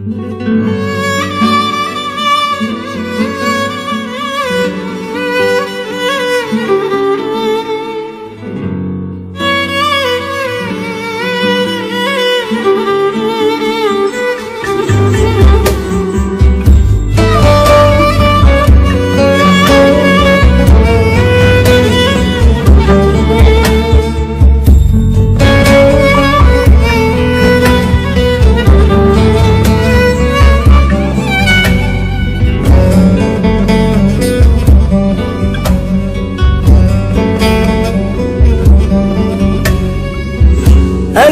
Her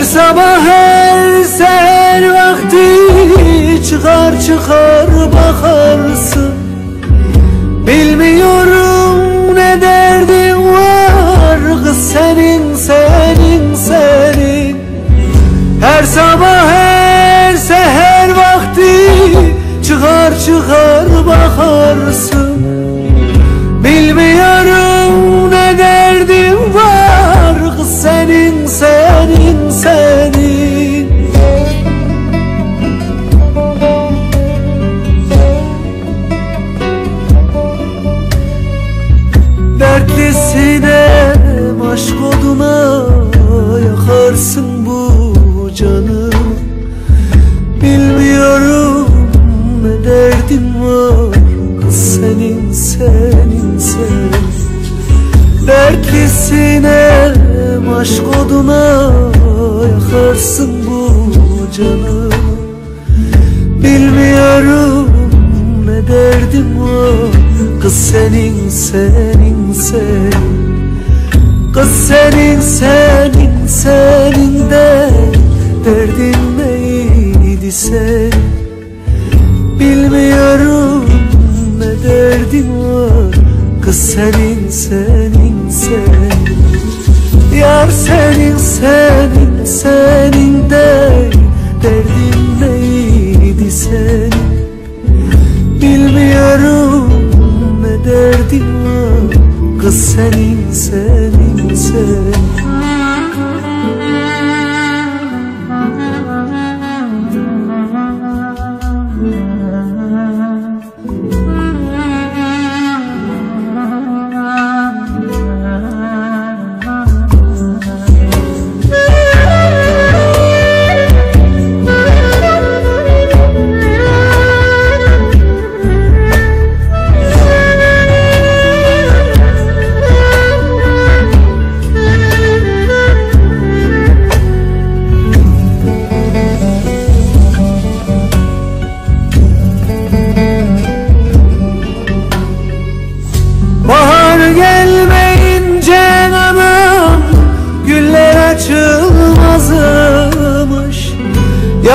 sabah her seher vakti çıkar çıkar bakarsın Dertlisine aşk oduna yakarsın bu canı. Bilmiyorum ne derdim var. Kız senin senin senin. Kız senin senin senin de Derdin neydi senin Kız senin senin senin. Yar senin senin senin de Derdin neydi senin? Bilmiyorum ne derdin var. Kız senin senin senin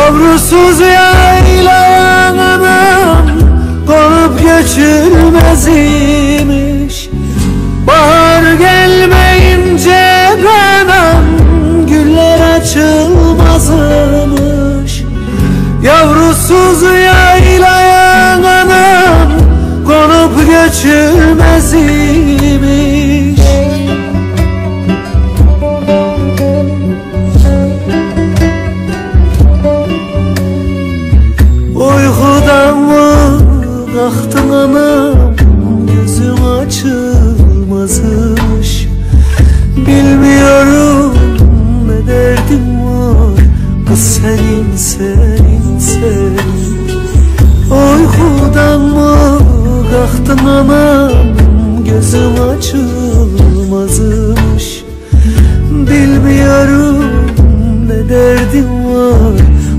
Yavrusuz yaylan anam Konup göçülmez imiş Bahar gelmeyince anam Güller açılmazmış. Yavrusuz yaylayan anam Konup göçülmez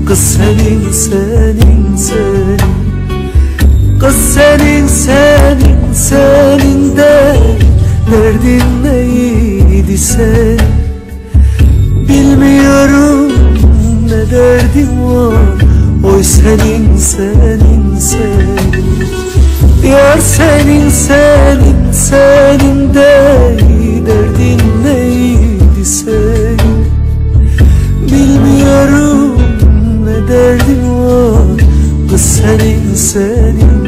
Kız senin senin senin. Kız senin senin senin de Derdin neydi sen Bilmiyorum ne derdin var. Oy senin senin senin. Yar senin senin senin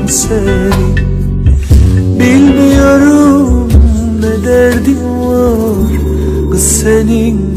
senin Bilmiyorum ne derdin var. Kız senin